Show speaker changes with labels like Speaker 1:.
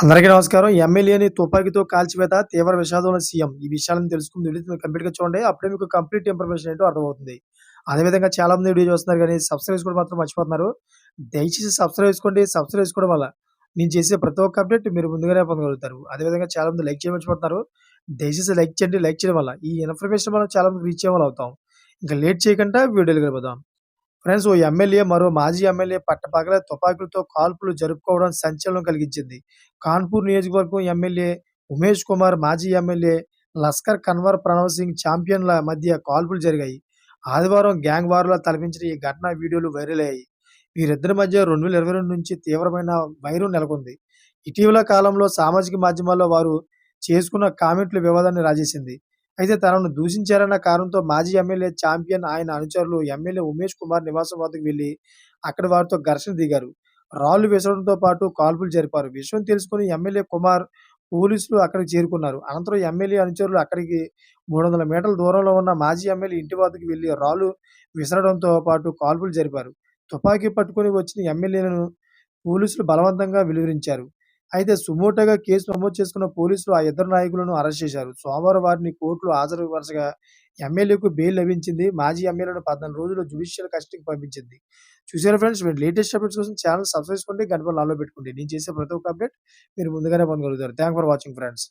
Speaker 1: అందరికీ నమస్కారం. ఎమ్మెల్యేని తుపాకీతో కాల్చివేత తీవ్ర విషాదంలో సీఎం. ఈ విషయాలను తెలుసుకుని వీడియో కంప్లీట్‌గా చూడండి. అప్పుడే మీకు కంప్లీట్ ఇన్ఫర్మేషన్ ఏంటో అర్థమవుతుంది. అదేవిధంగా చాలామంది వీడియో చూస్తున్నారు కానీ సబ్స్క్రైబ్ చేసుకోవడం మాత్రం మర్చిపోతున్నారు. దయచేసి సబ్స్క్రైబ్ చేసుకోండి. సబ్స్క్రైబ్ చేసుకోవడం వల్ల నేను చేసే ప్రతి ఒక్క అప్డేట్ మీరు ముందుగానే పొందగలుగుతారు. అదేవిధంగా చాలామంది లైక్ చేయడం మర్చిపోతున్నారు. దయచేసి లైక్ చేయండి. లైక్ చేయడం వల్ల ఈ ఇన్ఫర్మేషన్ మనం చాలా మంది రీచ్ అయ్యేవాళ్ళం అవుతాం. ఇంకా లేట్ చేయకుండా వీడియోలు వెళ్ళిపోదాం. ఫ్రెండ్స్ ఓ ఎమ్మెల్యే మరో మాజీ ఎమ్మెల్యే పట్టపగల తుపాకులతో కాల్పులు జరుపుకోవడం సంచలనం కలిగించింది. కాన్పూర్ నియోజకవర్గం ఎమ్మెల్యే ఉమేష్ కుమార్, మాజీ ఎమ్మెల్యే లస్కర్ కన్వర్ ప్రణవ్ సింగ్ చాంపియన్ల మధ్య కాల్పులు జరిగాయి. ఆదివారం గ్యాంగ్ వారులా తలపించిన ఈ ఘటన వీడియోలు వైరల్ అయ్యాయి. వీరిద్దరి మధ్య 2022 నుంచి తీవ్రమైన వైరం నెలకొంది. ఇటీవల కాలంలో సామాజిక మాధ్యమాల్లో వారు చేసుకున్న కామెంట్లు వివాదాన్ని రాజేసింది. అయితే తనను దూషించారన్న కారణంతో మాజీ ఎమ్మెల్యే చాంపియన్, ఆయన అనుచరులు ఎమ్మెల్యే ఉమేష్ కుమార్ నివాసం వద్దకు వెళ్ళి అక్కడ వారితో ఘర్షణ దిగారు. రాళ్ళు విసరడంతో పాటు కాల్పులు జరిపారు. విషయం తెలుసుకుని ఎమ్మెల్యే కుమార్, పోలీసులు అక్కడికి చేరుకున్నారు. అనంతరం ఎమ్మెల్యే అనుచరులు అక్కడికి 300 మీటర్ల దూరంలో ఉన్న మాజీ ఎమ్మెల్యే ఇంటి వద్దకు వెళ్ళి రాళ్ళు విసరడంతో పాటు కాల్పులు జరిపారు. తుపాకీ పట్టుకుని వచ్చిన ఎమ్మెల్యేను పోలీసులు బలవంతంగా వెలువరించారు. అయితే సుమోటోగా కేసు నమోదు చేసుకున్న పోలీసులు ఆ ఇద్దరు నాయకులను అరెస్ట్ చేశారు. సోమవారం వారిని కోర్టులో హాజరుపరచగా ఎమ్మెల్యేకు బెయిల్ లభించింది. మాజీ ఎమ్మెల్యేను 14 రోజులు జ్యుడిషియల్ కస్టడీకి పంపించింది. చూసారు ఫ్రెండ్స్ మీరు లేటెస్ట్ అప్డేట్స్ కోసం ఛానల్ సబ్స్క్రైబ్ చేసుకోండి. గంట నాలో పెట్టుకోండి. నేను చేసే ప్రతి ఒక్క అప్డేట్ మీరు ముందుగానే పొందగలుగుతారు. Thank for watching friends.